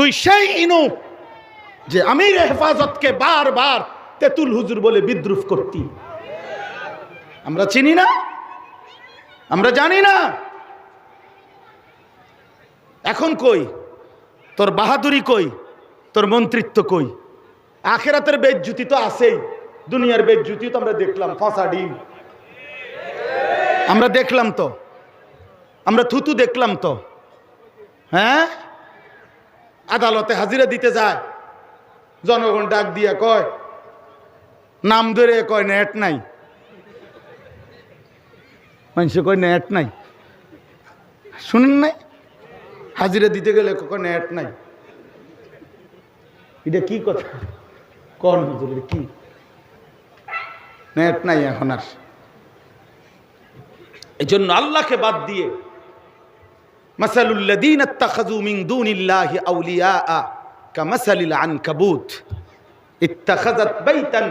তুই সেই ইনু যে আমির হেফাজতকে বারবার তেতুল হুজুর বলে বিদ্রুপ করতি। আমরা চিনি না, আমরা জানি না। এখন কই? তোর বাহাদুরি কই? তোর মন্ত্রিত্ব কই? আখেরাতের বেজ্জুতি তো আছেই, দুনিয়ার বেজ্জুতি তো আমরা দেখলাম, ফাঁসা ডিম। আমরা দেখলাম তো, আমরা থুতু দেখলাম তো। হ্যাঁ? আদালতে হাজিরা দিতে যায়। জনগণ ডাক দিয়ে কয়, নাম ধরে কয়, নেট নাই। মানুষে কয়, নেট নাই। শুনেন নাই? হাজিরা দিতে গেলে কয় নেট নাই। এটা কি কথা? কন হুজুর কি? নেট নাই এখন আর। এই জন্য আল্লাহকে বাদ দিয়ে মাসালুল্লাদিন আত্তাখাযু মিন দুনিল্লাহি আউলিয়া কামাসালিল আনকাবুত। ইত্তাখাযাত বাইতান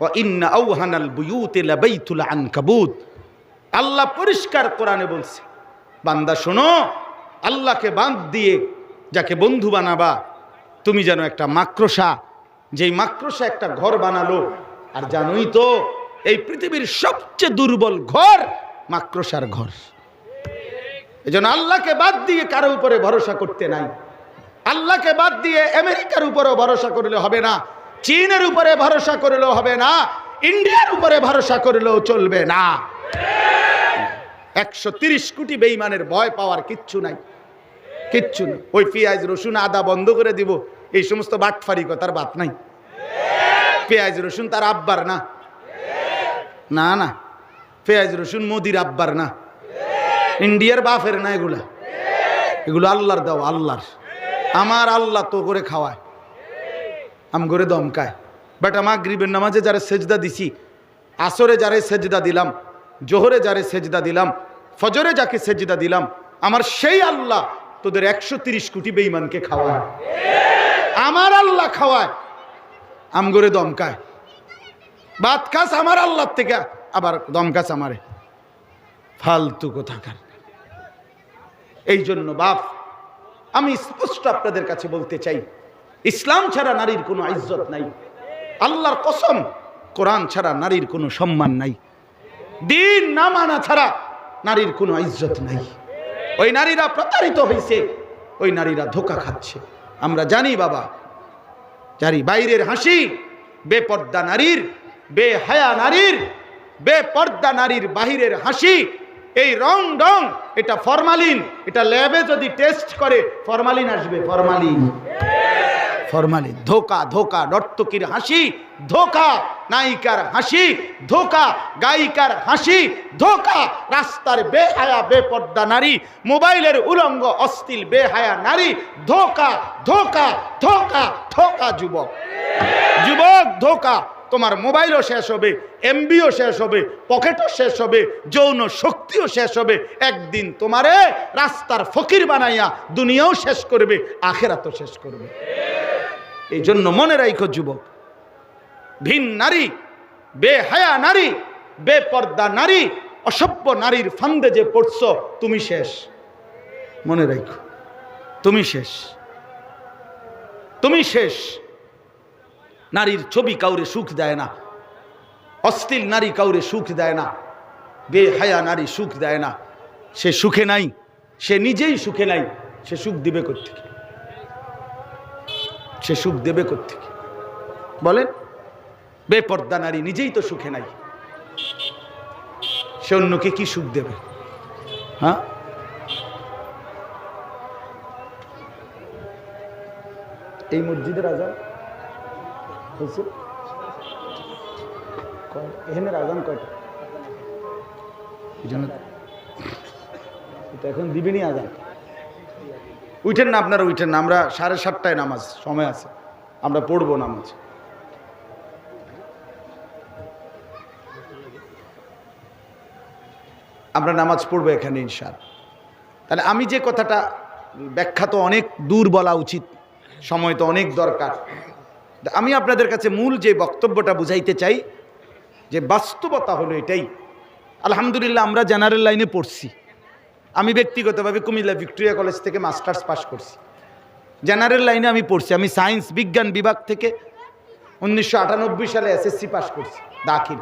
ওয়া ইন্না আওহানাল বুয়ুতি লাবাইতুল আনকাবুত। আল্লাহ পরিষ্কার কোরআনে বলছে, বান্দা শোনো, আল্লাহকে বাঁধ দিয়ে যাকে বন্ধু বানাবা, তুমি যেন একটা মাক্রসা যেই মাক্রসা একটা ঘর বানালো, আর জানোই তো, এই পৃথিবীর সবচেয়ে দুর্বল ঘর মাক্রসার ঘর। এই জন্য আল্লাহকে বাদ দিয়ে কারও উপরে ভরসা করতে নাই। আল্লাহকে বাদ দিয়ে আমেরিকার উপরেও ভরসা করলে হবে না, চীনের উপরে ভরসা করলেও হবে না, ইন্ডিয়ার উপরে ভরসা করলেও চলবে না। একশো তিরিশ কোটি বেইমানের ভয় পাওয়ার কিচ্ছু নাই। কিচ্ছু নেই। ওই পেঁয়াজ, রসুন, আদা বন্ধ করে দিব, এই সমস্ত বাটফারি কথার বাত নাই। পেঁয়াজ, রসুন তার আব্বার না? না না। পেঁয়াজ, রসুন মোদির আব্বার না? ইন্ডিয়ার বাফের না এগুলা? এগুলো আল্লাহর দাও, আল্লাহর। আমার আল্লাহ তো করে খাওয়ায়। আম করে দমকায়। বাট আমার গরিবের নামাজে যারা সেজদা দিছি, আসরে যারে সেজদা দিলাম, জোহরে যারে সেজদা দিলাম, ফজরে যাকে সেজদা দিলাম, আমার সেই আল্লাহ তোদের একশো তিরিশ কোটি বেইমানকে খাওয়ায়। আমার আল্লাহ খাওয়ায়। আম করে দমকায়। বাত খাস আমার আল্লাহর থেকে, আবার দমকাস আমারে। ফালতু কোথাকার এই জন্য বাপ, আমি স্পষ্ট আপনাদের কাছে বলতে চাই, ইসলাম ছাড়া নারীর কোনো ইজ্জত নাই। আল্লাহর কসম, কোরআন ছাড়া নারীর কোনো সম্মান নাই। দিন না মানা ছাড়া নারীর কোনো ইজ্জত নাই। ওই নারীরা প্রতারিত হয়েছে ওই নারীরা ধোকা খাচ্ছে। আমরা জানি বাবা জানি বাইরের হাসি, বেপর্দা নারীর, বেহায়া নারীর, বেপর্দা নারীর বাহিরের হাসি এই রং ডং, এটা ফরমালিন। এটা ল্যাবে যদি টেস্ট করে, ফরমালিন আসবে, ফরমালিন। ফরমালিন, ধোকা ধোকা, নর্তকীর হাসি, ধোকা, নায়িকার হাসি, ধোকা, গায়িকার হাসি, ধোকা, রাস্তার বেহায়া, বেপর্দা নারী, মোবাইলের উলঙ্গ অস্থিল বেহায়া নারী, ধোকা ধোকা ধোকা ধোকা, যুবক। যুবক, ধোকা তোমার মোবাইলও শেষ হবে এমবিও শেষ হবে, পকেটও শেষ হবে, যৌন শক্তিও শেষ হবে। একদিন তোমারে রাস্তার ফকির বানাইয়া দুনিয়াও শেষ করবে, আখেরাতও শেষ করবে। এই জন্য মনে রাখো যুবক, ভিন নারী, বেহায়া নারী, বেপর্দা নারী, অসভ্য নারীর ফান্দে যে পড়ছ, তুমি শেষ। মনে রাখো তুমি শেষ। তুমি শেষ। নারীর ছবি কাউরে সুখ দেয় না। অস্থিল নারী কাউরে সুখ দেয় না। বেহায়া নারী সুখ দেয় না। সে সুখে নাই, সে নিজেই সুখে নাই, সে সুখ দিবে কোথেকে সে সুখ দেবে কোথেকে বলেন, বেপর্দা নারী নিজেই তো সুখে নাই। সে অন্যকে কি সুখ দেবে? হ্যাঁ? এই মসজিদের আজান? হয়েছে। কয়- এখানের আজান কয়টা? এটা এখন দিবেনি আজান। উঠেন না আপনারা উঠেন না। আমরা সাড়ে সাতটায় নামাজ সময় আছে। আমরা পড়ব নামাজ। আমরা নামাজ পড়ব এখানে ইনশাল। তাহলে আমি যে কথাটা ব্যাখ্যা তো অনেক দূর বলা উচিত সময় তো অনেক দরকার। আমি আপনাদের কাছে মূল যে বক্তব্যটা বুঝাইতে চাই, যে বাস্তবতা হলো এটাই। আলহামদুলিল্লাহ আমরা জেনারেল লাইনে পড়ছি। আমি ব্যক্তিগতভাবে কুমিল্লা ভিক্টোরিয়া কলেজ থেকে মাস্টার্স পাশ করছি। জেনারেল লাইনে আমি পড়ছি, আমি সায়েন্স বিজ্ঞান বিভাগ থেকে উনিশশো আটানব্বই সালে এসএসসি পাস করছি, দাখিল।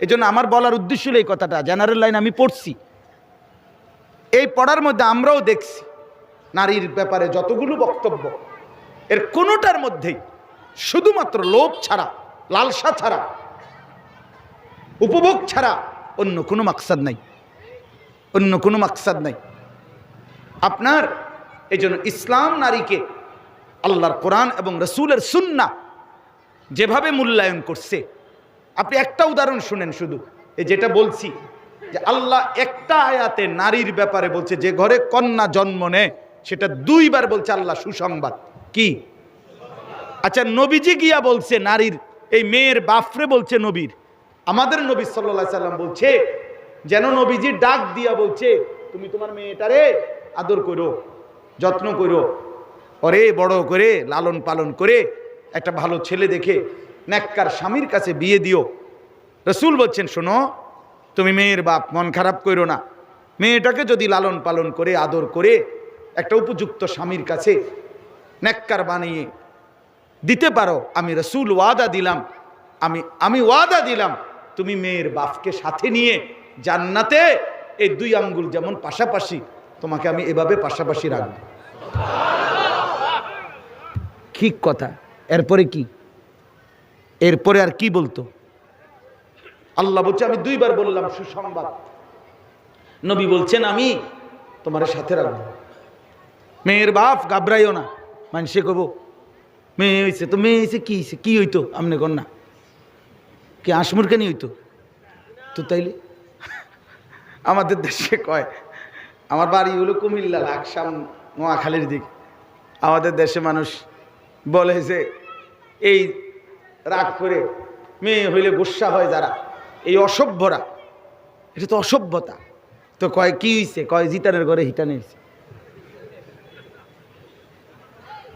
এই জন্য আমার বলার উদ্দেশ্য হলো এই কথাটা, জেনারেল লাইন আমি পড়ছি। এই পড়ার মধ্যে আমরাও দেখছি, নারীর ব্যাপারে যতগুলো বক্তব্য, এর কোনোটার মধ্যেই শুধুমাত্র লোভ ছাড়া, লালসা ছাড়া, উপভোগ ছাড়া অন্য কোনো মাকসাদ নাই। অন্য কোনো মাকসাদ নাই। আপনার এই জন্য ইসলাম নারীকে আল্লাহর কোরআন এবং রসুলের সুন্না যেভাবে মূল্যায়ন করছে, আপনি একটা উদাহরণ শুনেন শুধু। এই যেটা বলছি, যে আল্লাহ একটা আয়াতে নারীর ব্যাপারে বলছে, যে ঘরে কন্যা জন্ম নেয়, সেটা দুইবার বলছে আল্লাহ সুসংবাদ। কি? আচ্ছা নবীজি গিয়া বলছে, নারীর, এই মেয়ের বাফরে বলছে নবীর। আমাদের নবী সাল্লা সাল্লাম বলছে, যেন নবীজি ডাক দিয়া বলছে, তুমি তোমার মেয়েটারে আদর করো, যত্ন করো। ওরে বড় করে, লালন পালন করে, একটা ভালো ছেলে দেখে ন্যাক্কার স্বামীর কাছে বিয়ে দিও। রসুল বলছেন, শোনো, তুমি মেয়ের বাপ, মন খারাপ করো না। মেয়েটাকে যদি লালন পালন করে, আদর করে, একটা উপযুক্ত স্বামীর কাছে ন্যাক্কার বানিয়ে দিতে পারো, আমি রসুল ওয়াদা দিলাম, আমি আমি ওয়াদা দিলাম, তুমি মেয়ের বাপকে সাথে নিয়ে জান্নাতে এই দুই আঙ্গুল যেমন পাশাপাশি, তোমাকে আমি এভাবে পাশাপাশি রাখব। ঠিক কথা। এরপরে কি? এরপরে আর কি বলতো? আল্লাহ বলছে, আমি দুইবার বললাম, সুসংবাদ। নবী বলছেন, আমি তোমার সাথে রাখব। মেয়ের বাপ গাবরাইও না। মানুষে কব মেয়ে হয়েছে তো, মেয়ে হয়েছে কি হয়েছে কী হইতো আপনি কর না কি আসমুরকানি হইতো? তো তাইলে? আমাদের দেশে কয়, আমার বাড়ি হলো কুমিল্লা, লাকসাম, নোয়াখালীর দিক। আমাদের দেশে মানুষ বলে যে, এই রাগ করে মেয়ে হইলে গুসা হয় যারা, এই অসভ্যরা। এটা তো অসভ্যতা। তো কয়, কি হয়েছে কয় জিতানের ঘরে হিটানে হয়েছে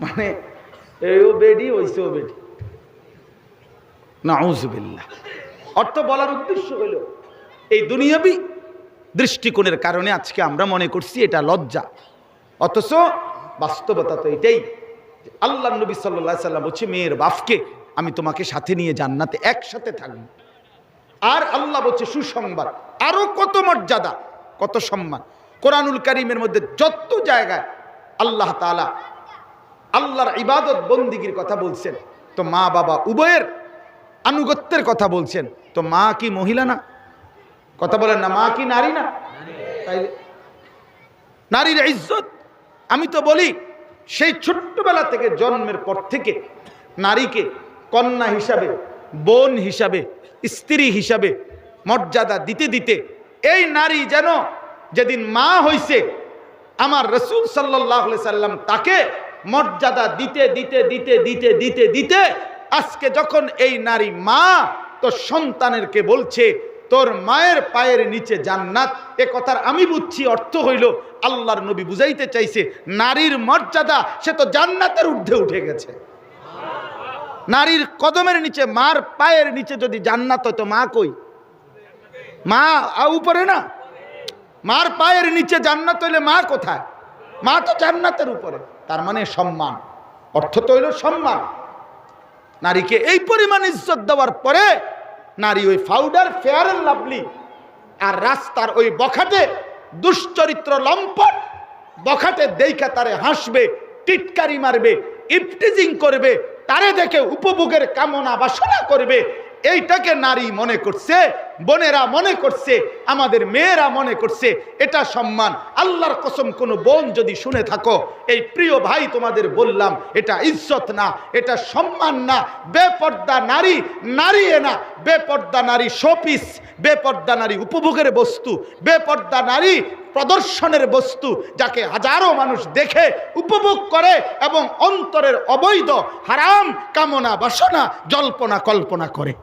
মানে বেডি বেডি অর্থ বলার উদ্দেশ্য হইল, এই দুনিয়াবি দৃষ্টিকোণের কারণে আজকে আমরা মনে করছি এটা লজ্জা। অথচ বাস্তবতা তো এটাই আল্লাহ নবী সাল্লাহ সাল্লাম বলছে, মেয়ের বাপকে আমি তোমাকে সাথে নিয়ে জান্নাতে একসাথে থাকব। আর আল্লাহ বলছে, সুসংবাদ। আরও কত মর্যাদা, কত সম্মান। কোরআনুল করিমের মধ্যে যত জায়গায় আল্লাহ তালা আল্লাহর ইবাদত বন্দিগির কথা বলছেন। তো মা বাবা উভয়ের আনুগত্যের কথা বলছেন। তো মা কি মহিলা না? কথা বলেন না, মা কি নারী না? নারীর ইজ্জত। আমি তো বলি, সেই ছোট্টবেলা থেকে জন্মের পর থেকে নারীকে কন্যা হিসাবে, বোন হিসাবে, স্ত্রী হিসাবে মর্যাদা দিতে দিতে এই নারী যেন যেদিন মা হইছে, আমার রসুল সাল্লাহ সাল্লাম তাকে মর্যাদা দিতে দিতে দিতে দিতে দিতে দিতে আজকে যখন এই নারী মা তো সন্তানেরকে বলছে, তোর মায়ের পায়ের নিচে জান্নাত, এ কথার আমি বুঝছি অর্থ হইল, আল্লাহর নবী বুঝাইতে চাইছে, নারীর মর্যাদা, সে তো জান্নাতের ঊর্ধ্বে উঠে গেছে। নারীর কদমের নিচে, মার পায়ের নিচে যদি জান্নাত হতো মা কই? মা উপরে না? মার পায়ের নিচে জান্নাত হইলে মা কোথায়? মা তো জান্নাতের উপরে। তার মানে সম্মান। অর্থ তো হইল সম্মান। নারীকে এই পরিমাণ ইজ্জত দেওয়ার পরে নারী ওই ফাউডার ফেয়ার অ্যান্ড লাভলি আর রাস্তার ওই বখাটে দুশ্চরিত্র লম্পট, বখাটে দেইখা তারে হাসবে, টিটকারি মারবে ইফটিজিং করবে, তারে দেখে উপভোগের কামনা বাসনা করবে, এইটাকে নারী মনে করছে বোনেরা মনে করছে, আমাদের মেয়েরা মনে করছে, এটা সম্মান। আল্লাহর কসম, কোনো বোন যদি শুনে থাকো, এই প্রিয় ভাই তোমাদের বললাম, এটা ইজ্জত না, এটা সম্মান না, বেপর্দা নারী নারী এ না, বেপর্দা নারী শোপিস, বেপর্দা নারী উপভোগের বস্তু, বেপর্দা নারী প্রদর্শনের বস্তু, যাকে হাজারো মানুষ দেখে, উপভোগ করে এবং অন্তরের অবৈধ, হারাম কামনা বাসনা, জল্পনা কল্পনা করে।